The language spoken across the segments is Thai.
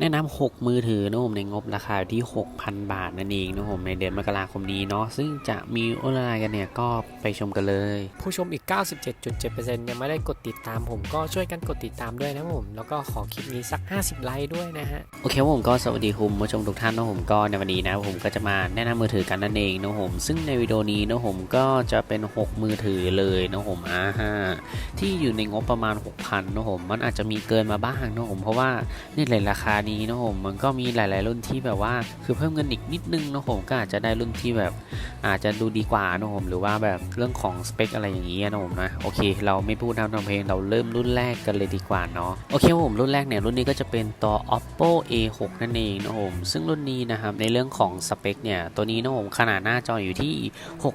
แนะนำ6 มือถือนะผมในงบราคาอยู่ที่ 6,000 บาทนั่นเองนะผมในเดือนมกราคมนี้เนาะซึ่งจะมีออนไลน์กันเนี่ยก็ไปชมกันเลย ผู้ชมอีก 97.7%ยังไม่ได้กดติดตามผมก็ช่วยกันกดติดตามด้วยนะผม แล้วก็ขอคลิปนี้สัก 50 ไลค์ด้วยนะฮะ โอเคครับผมก็สวัสดีคุณผู้ชมทุกท่านนะผมก็ในวันนี้นะผมก็จะมาแนะนำมือถือกันนั่นเองนะผม ซึ่งในวิดีโอนี้นะผมก็จะเป็น 6 มือถือเลยนะผมอ่าฮะที่อยู่ในงบประมาณ 6,000นะผมมันอาจจะมีเกินมาบ้างนะผมเพราะว่านี่เลยราคานี้นะผมมันก็มีหลาย ๆ รุ่นที่แบบว่า คือเพิ่มเงินอีกนิดนึงนะผมก็อาจจะได้รุ่นที่แบบ อาจจะดูดีกว่านะผมหรือว่าแบบเรื่องของสเปคอะไรอย่างนี้นะผมนะโอเค เราไม่พูดนำทำเพลงเราเริ่มรุ่นแรกกันเลยดีกว่าเนาะโอเคผมรุ่นแรกเนี่ยรุ่นนี้ก็จะเป็นตัว oppo a6 นั่นเองนะผมซึ่งรุ่นนี้นะครับในเรื่องของสเปคเนี่ยตัวนี้นะผมขนาดหน้าจออยู่ที่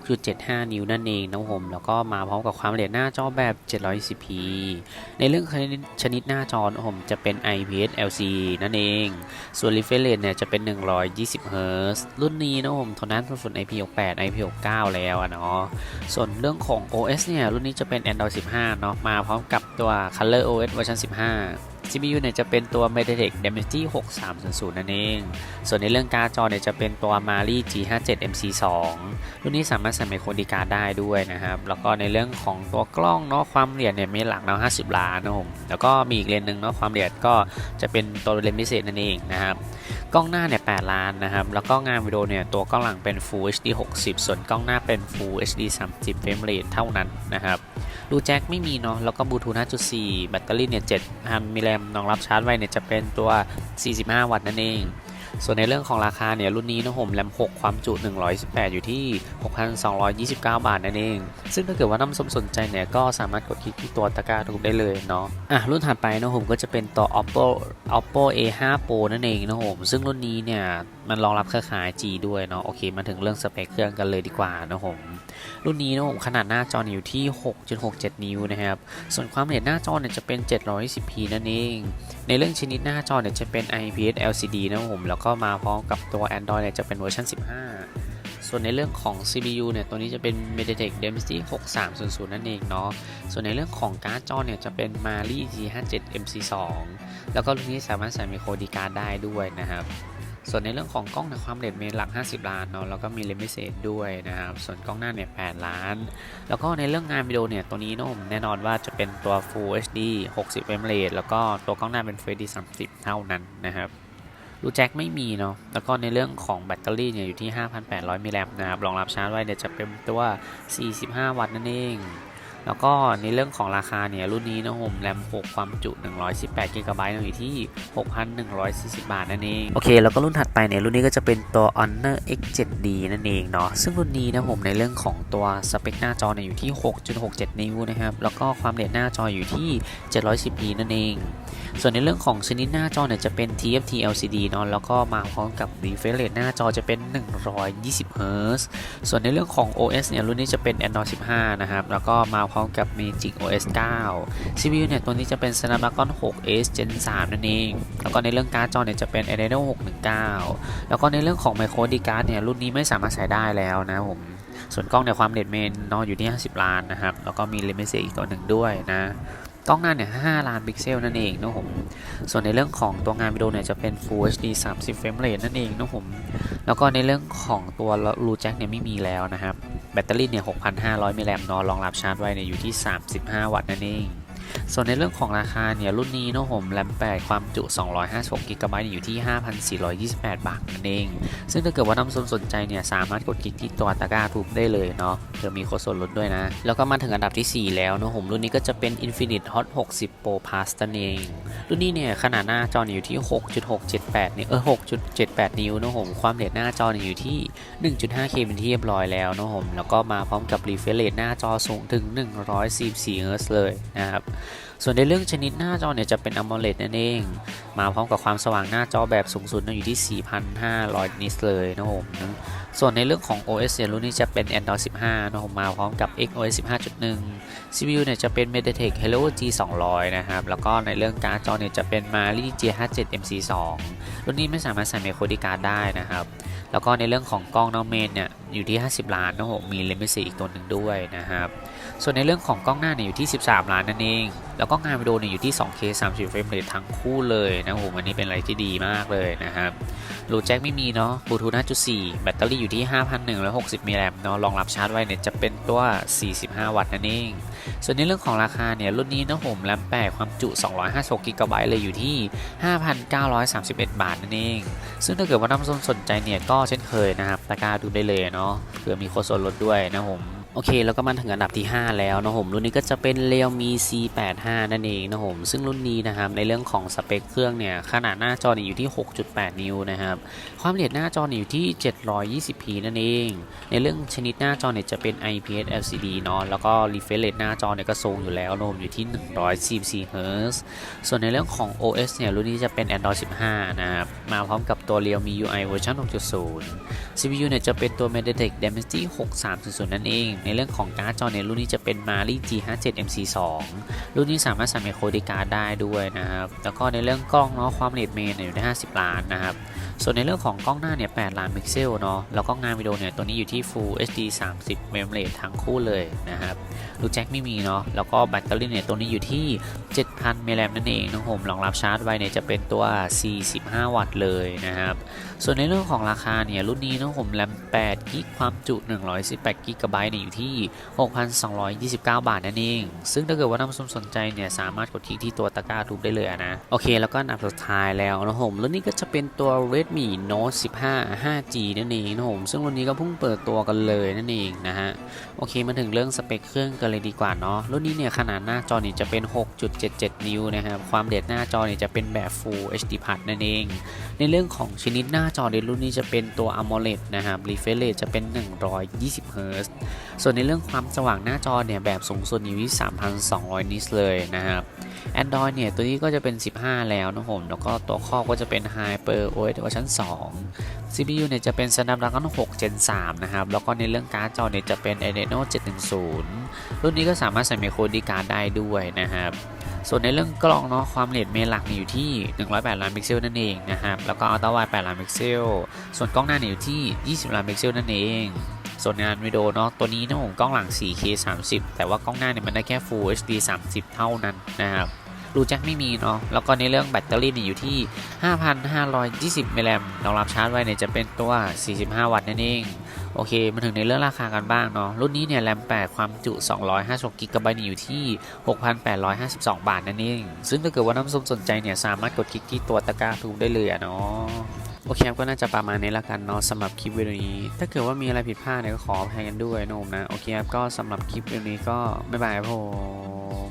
6.75 นิ้วนั่นเองนะผมแล้วก็มาพร้อมกับความละเอียดหน้าจอแบบ 720p ในเรื่องชนิดหน้าจอนะผมจะเป็น IPS LCD นั่นเองส่วน refresh rate เนี่ยจะเป็น 120 Hz รุ่นนี้นะผมทนทานทนฝน IP68 IP69 แล้วอะเนาะ ส่วนเรื่องของ OS เนี่ย รุ่นนี้จะเป็น Android 15 เนาะ มาพร้อมกับตัว Color OS เวอร์ชัน15 CPU เนี่ยจะเป็นตัว MediaTek Dimensity 6300 นั่นเอง ส่วนในเรื่องการ์ดจอเนี่ยจะเป็นตัว Mali G57 MC2 รุ่นนี้สามารถใส่ไมโครดีการ์ดได้ด้วยนะครับ แล้วก็ในเรื่องของตัวกล้องเนาะความละเอียดเนี่ยมีหลักเนาะ50 ล้านนะผม แล้วก็มีอีกเลนส์หนึ่งเนาะความละเอียดก็จะเป็นตัวเลนส์พิเศษนั่นเองนะครับ กล้องหน้าเนี่ย8ล้านนะครับ แล้วก็งานวิดีโอเนี่ยตัวกล้องหลังเป็น Full HD 60 ส่วนกล้องหน้าเป็น Full HD 30 frame rate เท่านั้นนะครับ ดูแจ็คไม่มีเนาะแล้วก็บลูทูธ5.4 แบตเตอรี่เนี่ย7มิลลิแอมป์รองรับชาร์จไวเนี่ยจะเป็นตัว 45 วัตต์นั่นเอง ส่วนในเรื่องของราคาเนี่ยรุ่นนี้นะผมแรม 6 ความจุ 118 อยู่ที่ 6,229 บาทนั่นเอง ซึ่งถ้าเกิดว่าน้ำสมสนใจเนี่ยก็สามารถกดคลิกที่ตัวตะกร้าถูกได้เลยเนาะอะรุ่นถัดไปนะผมก็จะเป็นตัว oppo oppo a5 pro นั่นเองนะผมซึ่งรุ่นนี้เนี่ยมันรองรับเครือข่าย G ด้วยเนาะโอเคมาถึงเรื่องสเปคเครื่องกันเลยดีกว่านะผม รุ่นนี้นะผมขนาดหน้าจออยู่ที่ 6.67 นิ้วนะครับ ส่วนความละเอียดหน้าจอเนี่ยจะเป็น 720p นั่นเอง ในเรื่องชนิดหน้าจอเนี่ยจะเป็น IPS LCD นะผม แล้วก็มาพร้อมกับตัว Android เนี่ยจะเป็นเวอร์ชัน15ส่วนในเรื่องของ CPU เนี่ย ตัวนี้จะเป็น MediaTek Dimensity 6300 นั่นเองเนาะ ส่วนในเรื่องของการ์ดจอเนี่ย จะเป็น Mali G57 MC2 แล้วก็รุ่นนี้สามารถใส่ไมโครดีการ์ดได้ด้วยนะครับ ส่วนในเรื่องของกล้องในความเอียดเมตรหลัก 50 ล้านเนาะแล้วก็มีเลนส์พิเศษด้วยนะครับ ส่วนกล้องหน้าเนี่ย 8 ล้าน แล้วก็ในเรื่องงานวิดีโอเนี่ย ตัวนี้นะผมแน่นอนว่าจะเป็นตัว Full HD 60 frame rate แล้วก็ตัวกล้องหน้าเป็น Full HD 30 เท่านั้นนะครับรูแจ็คไม่มีเนาะ แล้วก็ในเรื่องของแบตเตอรี่เนี่ยอยู่ที่ 5,800 มิลลิแอมป์นะครับ รองรับชาร์จไว้เนี่ยจะเป็นตัว 45 วัตต์นั่นเอง แล้วก็ในเรื่องของราคาเนี่ยรุ่นนี้นะผมแรม 6 ความจุ 118 g b อยู่ที่ 6,140 บาทนั่นเอง โอเค แล้วก็รุ่นถัดไปเนี่ยรุ่นนี้ก็จะเป็นตัว Honor X7D นั่นเองเนาะซึ่งรุ่นนี้นะผมในเรื่องของตัวสเปคหน้าจอเนี่ยอยู่ที่ 6.67 นิ้วนะครับ แล้วก็ความเอียดหน้าจออยู่ที่ 710p นั่นเอง ส่วนในเรื่องของชนิดหน้าจอเนี่ยจะเป็น TFT LCD เนาะแล้วก็มาพร้อมกับ refresh rate หน้าจอจะเป็น 120 Hz ส่วนในเรื่องของ OS เนี่ยรุ่นนี้จะเป็น Android 15 นะครับแล้วก็มาพร้อมกับ Magic OS 9 CPU เนี่ยตัวนี้จะเป็น Snapdragon 6 S Gen 3 นั่นเอง แล้วก็ในเรื่องการ์ดจอเนี่ยจะเป็น Adreno 619 แล้วก็ในเรื่องของ Micro SD card เนี่ยรุ่นนี้ไม่สามารถใส่ได้แล้วนะผมส่วนกล้องเนี่ยความเลนส์เมนนาะอยู่ที่ 50 ล้านนะครับ แล้วก็มีเลนส์พิเศษอีกตัวหนึ่งด้วยนะ กล้องหน้าเนี่ย 5 ล้านพิกเซลนั่นเองนะผม ส่วนในเรื่องของตัวงานวิดีโอเนี่ยจะเป็น Full HD 30 frame rate นั่นเองนะผม แล้วก็ในเรื่องของตัวรูแจ็คเนี่ยไม่มีแล้วนะครับ แบตเตอรี่เนี่ย 6,500 มิลลิแอมป์นอนรองรับชาร์จไว้เนี่ยอยู่ที่ 35 วัตต์นั่นเอง ส่วนในเรื่องของราคาเนี่ยรุ่นนี้นะผมแรม8ความจุ 256กิกะไบต์อยู่ที่ 5,428 บาทนั่นเอง ซึ่งถ้าเกิดว่าน้ำสนสนใจเนี่ยสามารถกดคลิกที่ตัวตะกร้าทูบได้เลยเนาะเดี๋ยวมีโค้ดส่วนลดด้วยนะ แล้วก็มาถึงอันดับทีสี่4 แล้วนะผมรุ่นนี้ก็จะเป็น Infinite Hot 60 Pro Plus นั่นเอง รุ่นนี้เนี่ยขนาดหน้าจออยู่ที่ 6.678เนี่ยเออ6.78 นิ้วนะผมความละเอียดหน้าจอเนี่ยอยู่ที่ 1.5K เป็นที่เรียบร้อยแล้วนะผมแล้วก็มาพร้อมกับ refresh rate หน้าจอสูงถึง 144 Hz เลยนะครับ ส่วนในเรื่องชนิดหน้าจอเนี่ยจะเป็น AMOLED นั่นเอง มาพร้อมกับความสว่างหน้าจอแบบสูงสุดนะอยู่ที่ 4,500 นิตเลยนะผมส่วนในเรื่องของ OS เนี่ยรุ่นนี้จะเป็น Android 15 นะผมมาพร้อมกับ XOS 15.1 CPU เนี่ยจะเป็น MediaTek Helio G 200นะครับ แล้วก็ในเรื่องการ์ดจอเนี่ยจะเป็น Mali G57 MC2 รุ่นนี้ไม่สามารถใส่ไมโครดีการ์ได้นะครับ แล้วก็ในเรื่องของกล้องน้องเมนเนี่ยอยู่ที่ 50 ล้านนะผมมีเลนส์พิเศษอีกตัวหนึ่งด้วยนะครับ ส่วนในเรื่องของกล้องหน้าเนี่ยอยู่ที่ 13 ล้านนั่นเอง แล้วก็งานวิดีโอเนี่ยอยู่ที่ 2K 30เฟรมเรททั้งคู่เลยนะผมอันนี้เป็นอะไรที่ดีมากเลยนะครับรูแจ็คไม่มีเนาะบลูทูธ5.4 แบตเตอรี่อยู่ที่ 5,160มิลลิแอมป์เนาะรองรับชาร์จไว้เนี่ยจะเป็นตัว 45 วัตต์นั่นเอง ส่วนในเรื่องของราคาเนี่ยรุ่นนี้นะผมแรม8ความจุ 256กิกะไบต์เลยอยู่ที่ 5,931 บาทนั่นเอง ซึ่งถ้าเกิดว่าท่านผู้มสนใจเนี่ยก็เช่นเคยนะครับตะกร้าดูได้เลยเนาะเผื่อมีโค้ดส่วนลดด้วยนะผม โอเคแล้วก็มาถึงอันดับที่ 5 แล้วนะผมรุ่นนี้ก็จะเป็น Realme C85 นั่นเองนะผมซึ่งรุ่นนี้นะครับในเรื่องของสเปคเครื่องเนี่ยขนาดหน้าจอนอยู่ที่ 6.8 นิ้วนะครับความละเอียดหน้าจอนี่ยอยู่ที่ 720p นั่นเอง ในเรื่องชนิดหน้าจอเนี่ยจะเป็น IPS LCD เนาะแล้วก็ refresh rate หน้าจอเนี่ยก็ทรงอยู่แล้วนะผมอยู่ที่ 144 Hz ส่วนในเรื่องของ OS เนี่ยรุ่นนี้จะเป็น Android 15 นะครับมาพร้อมกับตัว Realme UI เวอร์ชัน6.0 CPU เนี่ยจะเป็นตัว MediaTek Dimensity 6300 นั่นเองในเรื่องของการ์ดจอเนี่ยรุ่นนี้จะเป็น Mali G57 MC2 รุ่นนี้สามารถใส่ไมโครดีการ์ดได้ด้วยนะครับ แล้วก็ในเรื่องกล้องเนาะความละเอียดเมนเนี่ยอยู่ที่50 ล้านนะครับ ส่วนในเรื่องของกล้องหน้าเนี่ย8ล้านพิกเซลเนาะ แล้วก็งานวิดีโอเนี่ยตัวนี้อยู่ที่ Full HD 30 frame rate ทั้งคู่เลยนะครับรูแจ็คไม่มีเนาะ แล้วก็แบตเตอรี่เนี่ยตัวนี้อยู่ที่ 7,000มิลลิแอมป์นั่นเองนะผมรองรับชาร์จไว้เนี่ยจะเป็นตัว 45 วัตต์เลยนะครับ ส่วนในเรื่องของราคาเนี่ยรุ่นนี้นะผมแรม8กิกความจุ 118กิกะไบต์เนี่ยอยู่ที่ 6,229 บาทนั่นเอง ซึ่งถ้าเกิดว่าท่านผู้ชมสนใจเนี่ยสามารถกดคลิกที่ตัวตะกร้าทูบได้เลยนะ โอเค แล้วก็อันดับสุดท้ายแล้วนะผมรุ่นนี้ก็จะเป็นตัว Redmi Note 15 5G นั่นเองนะผมซึ่งรุ่นนี้ก็เพิ่งเปิดตัวกันเลยนั่นเองนะฮะโอเคมาถึงเรื่องสเปคเครื่องกันเลยดีกว่าเนาะรุ่นนี้เนี่ยขนาดหน้าจอเนี่ยจะเป็น 6.77 นิ้วนะครับความเอียดหน้าจอเนี่ยจะเป็นแบบ Full HD Plus นั่นเอง ในเรื่องของชนิดหน้าจอในรุ่นนี้จะเป็นตัว AMOLED นะครับ refresh rate จะเป็น 120 Hz ส่วนในเรื่องความสว่างหน้าจอเนี่ยแบบสูงสุดอยู่ที่ 3,200 นิตเลยนะครับ Android เนี่ยตัวนี้ก็จะเป็น 15 แล้วนะผมแล้วก็ตัวครอก็จะเป็น Hyper OS เวอร์ชัน2 CPU เนี่ยจะเป็น Snapdragon 6 Gen 3 นะครับ แล้วก็ในเรื่องการ์ดจอเนี่ยจะเป็น Adreno 710 รุ่นนี้ก็สามารถใส่ไมโครดีการ์ดได้ด้วยนะครับส่วนในเรื่องกล้องเนาะความละเอียดเมนหลักเนี่ยอยู่ที่ 108 ล้านพิกเซลนั่นเองนะครับ แล้วก็อัลตร้าไวด์8ล้านพิกเซล ส่วนกล้องหน้าเนี่ยอยู่ที่ 20 ล้านพิกเซลนั่นเอง ส่วนงานวิดีโอเนาะตัวนี้นะผมกล้องหลัง 4K 30 แต่ว่ากล้องหน้าเนี่ยมันได้แค่ Full HD 30 เท่านั้นนะครับ รูแจ็คไม่มีเนาะแล้วก็ในเรื่องแบตเตอรี่เนี่ยอยู่ที่ 5,520มิลลิแอมป์รองรับชาร์จไว้เนี่ยจะเป็นตัว 45 วัตต์นั่นเองโอเค มาถึงในเรื่องราคากันบ้างเนาะ รุ่นนี้เนี่ย แรม 8 ความจุ 256กิกะไบต์อยู่ที่ 6,852 บาทนั่นเอง ซึ่งถ้าเกิดว่าน้ำส้มสนใจเนี่ย สามารถกดคลิกที่ตัวตะกร้าทูบได้เลยอะเนาะ โอเคก็น่าจะประมาณนี้ละกันเนาะสำหรับคลิปวิดีโอนี้ ถ้าเกิดว่ามีอะไรผิดพลาดเนี่ยก็ขออภัยกันด้วยนะผมนะ โอเคครับ ก็สำหรับคลิปวิดีโอนี้ก็ บ๊ายบายครับผม